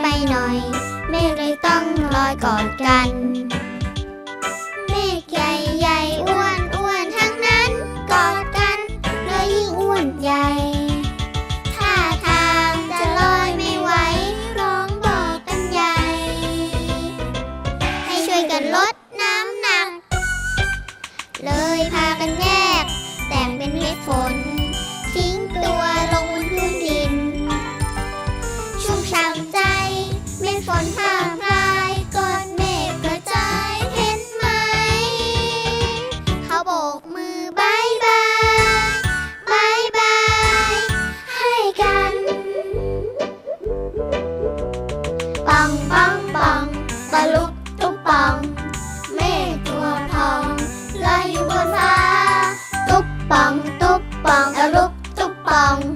ไปหน่อยเมฆเลยต้องลอยกอดกัน กันลดน้ำหนัก เลยพากันแยก แต่งเป็นเม็ดฝน ทิ้งตัวลงบนพื้นดิน ชุ่มช่ำใจ เม็ดฝนผ่าพรายก้อนเมฆกระจายเห็นไหม เขาโบกมือบายบายบายบายให้กันปองปังปังตะลุกตะปั่ Bong.